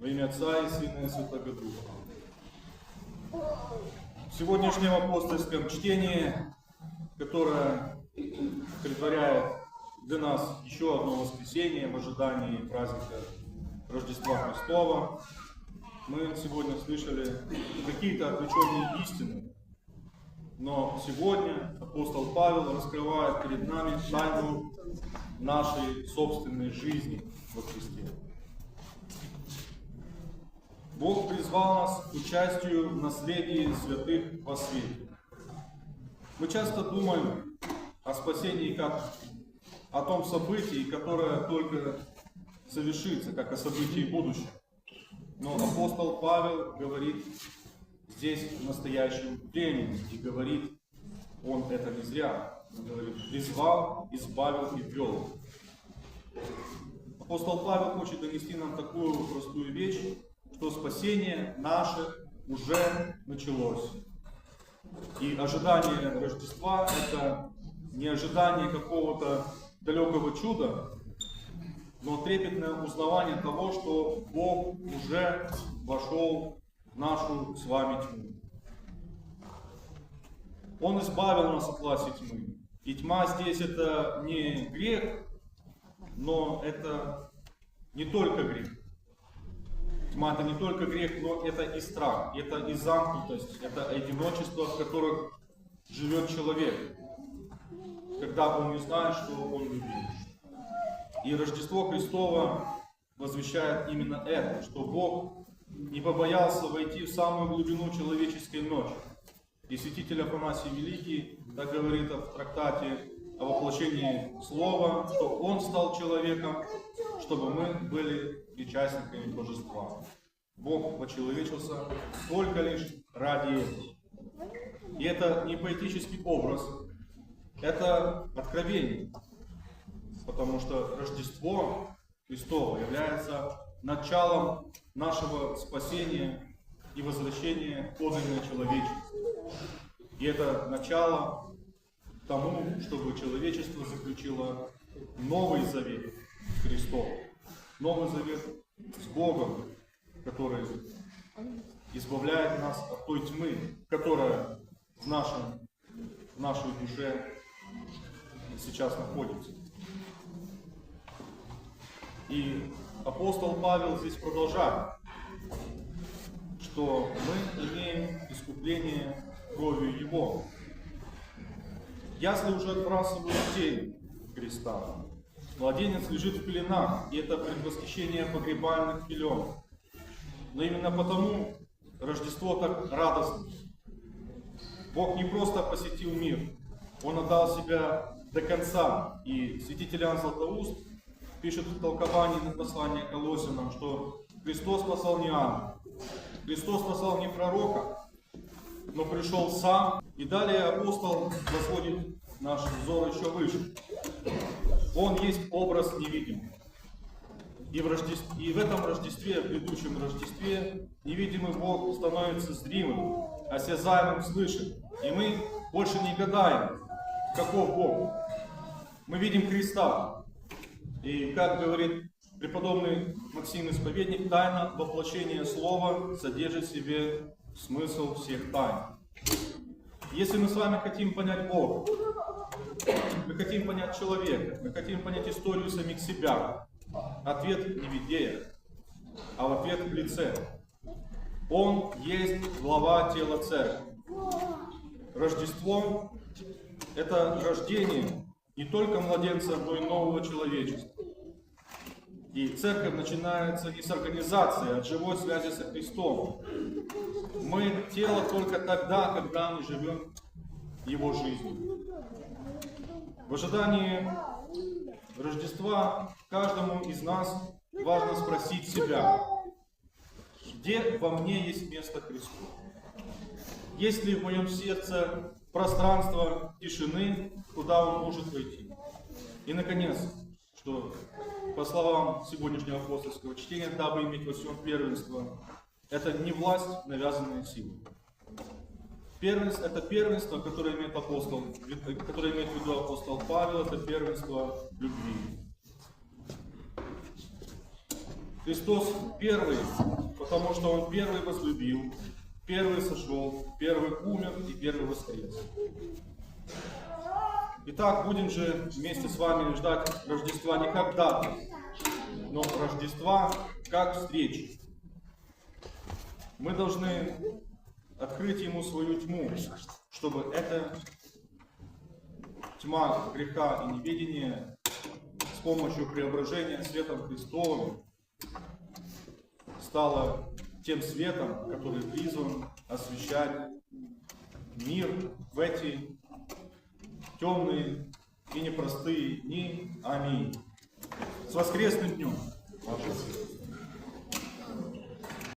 Во имя Отца и Сына и Святого Духа. В сегодняшнем апостольском чтении, которое предваряет для нас еще одно воскресенье в ожидании праздника Рождества Христова, мы сегодня слышали какие-то отвлеченные истины. Но сегодня апостол Павел раскрывает перед нами тайну нашей собственной жизни во Христе. Бог призвал нас к участию в наследии святых во свете. Мы часто думаем о спасении как о том событии, которое только совершится, как о событии будущем. Но апостол Павел говорит здесь в настоящем времени и говорит, он это не зря, он говорит, призвал, избавил и ввел. Апостол Павел хочет донести нам такую простую вещь, что спасение наше уже началось. И ожидание Рождества – это не ожидание какого-то далекого чуда, но трепетное узнавание того, что Бог уже вошел в нашу с вами тьму. Он избавил нас от власти тьмы. И тьма здесь это не грех, но это не только грех. Тьма это не только грех, но это и страх, это и замкнутость, это одиночество, в которых живет человек, когда он не знает, что он любим. И Рождество Христово возвещает именно это, что Бог не побоялся войти в самую глубину человеческой ночи. И святитель Афанасий Великий так говорит в трактате о воплощении Слова, что Он стал человеком, чтобы мы были причастниками Божества. Бог почеловечился только лишь ради этого. И это не поэтический образ, это откровение. Потому что Рождество Христово является началом нашего спасения и возвращения подлинной человечности. И это начало тому, чтобы человечество заключило новый завет с Христом. Новый завет с Богом, который избавляет нас от той тьмы, которая в, нашем, в нашей душе сейчас находится. И апостол Павел здесь продолжает, что мы имеем искупление кровью Его. Ясли уже отбрасывают тень креста. Младенец лежит в пеленах, и это предвосхищение погребальных пелен. Но именно потому Рождество так радостно. Бог не просто посетил мир, Он отдал себя до конца. И святитель Иоанн Златоуст пишет в толковании на послание Колосинам, что Христос спасал не ангела, Христос спасал не пророка, но пришел сам. И далее апостол возводит наш взор еще выше. Он есть образ невидимый. И в, Рождестве, и в этом Рождестве, в грядущем Рождестве, невидимый Бог становится зримым, осязаемым, слышим. И мы больше не гадаем, каков Бог. Мы видим Христа. И как говорит преподобный Максим Исповедник, тайна воплощения Слова содержит в себе смысл всех тайн. Если мы с вами хотим понять Бога, мы хотим понять человека, мы хотим понять историю самих себя, ответ не в идее, а в ответ в лице. Он есть глава тела церкви. Рождество – это рождение не только младенца, но и нового человечества. И церковь начинается не с организации, а от живой связи со Христом. Мы тело только тогда, когда мы живем Его жизнью. В ожидании Рождества каждому из нас важно спросить себя, где во мне есть место Христу? Есть ли в моем сердце пространство тишины, куда он может войти? И, наконец, что по словам сегодняшнего апостольского чтения, дабы иметь во всем первенство, это не власть, навязанная силой. Первенство, это первенство, которое имеет апостол, которое имеет в виду апостол Павел, это первенство любви. Христос первый, потому что Он первый возлюбил, первый сошел, первый умер и первый воскрес. Итак, будем же вместе с вами ждать Рождества не как даты, но Рождества как встречи. Мы должны открыть Ему свою тьму, чтобы эта тьма греха и неведения с помощью преображения светом Христовым стала тем светом, который призван освещать мир в эти темные и непростые дни. Аминь. С воскресным днем!